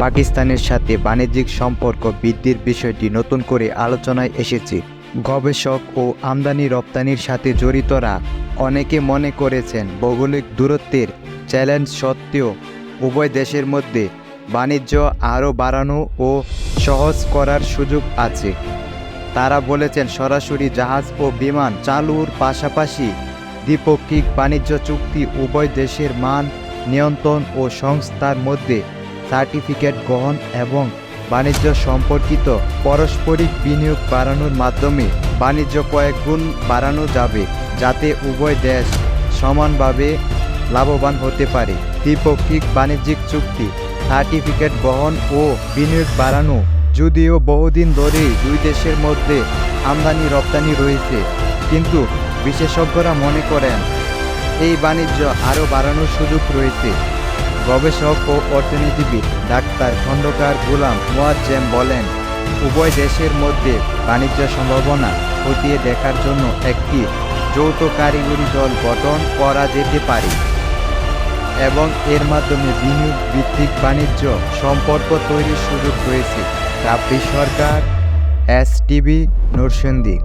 পাকিস্তানের সাথে বাণিজ্যিক সম্পর্ক বৃদ্ধির বিষয়টি নতুন করে আলোচনায় এসেছে। গবেষক ও আমদানি রপ্তানির সাথে জড়িতরা অনেকে মনে করেছেন ভৌগোলিক দূরত্বের চ্যালেঞ্জ সত্ত্বেও উভয় দেশের মধ্যে বাণিজ্য আরও বাড়ানো ও সহজ করার সুযোগ আছে। তারা বলেছেন সরাসরি জাহাজ ও বিমান চালুর পাশাপাশি দ্বিপক্ষিক বাণিজ্য চুক্তি উভয় দেশের মান নিয়ন্ত্রণ ও সংস্থার মধ্যে সার্টিফিকেট গ্রহণ এবং বাণিজ্য সম্পর্কিত পারস্পরিক বিনিয়োগ বাড়ানোর মাধ্যমে বাণিজ্য কয়েক গুণ বাড়ানো যাবে, যাতে উভয় দেশ সমানভাবে লাভবান হতে পারে। দ্বিপক্ষিক বাণিজ্যিক চুক্তি, সার্টিফিকেট গ্রহণ ও বিনিয়োগ বাড়ানো যদিও বহুদিন ধরেই দুই দেশের মধ্যে আমদানি রপ্তানি রয়েছে, কিন্তু বিশেষজ্ঞরা মনে করেন, এই বাণিজ্য আরও বাড়ানোর সুযোগ রয়েছে। গবেষক ও অর্থনীতিবিদ ডাক্তার খন্দকার গুলাম মোয়াজ্জেম বলেন, উভয় দেশের মধ্যে বাণিজ্য সম্ভাবনা খতিয়ে দেখার জন্য একটি যৌথ কারিগরি দল গঠন করা যেতে পারে এবং এর মাধ্যমে বিনিয়োগ ভিত্তিক বাণিজ্য সম্পর্ক তৈরির সুযোগ রয়েছে। Rabbi Sarkar, S TV, Narsingdi.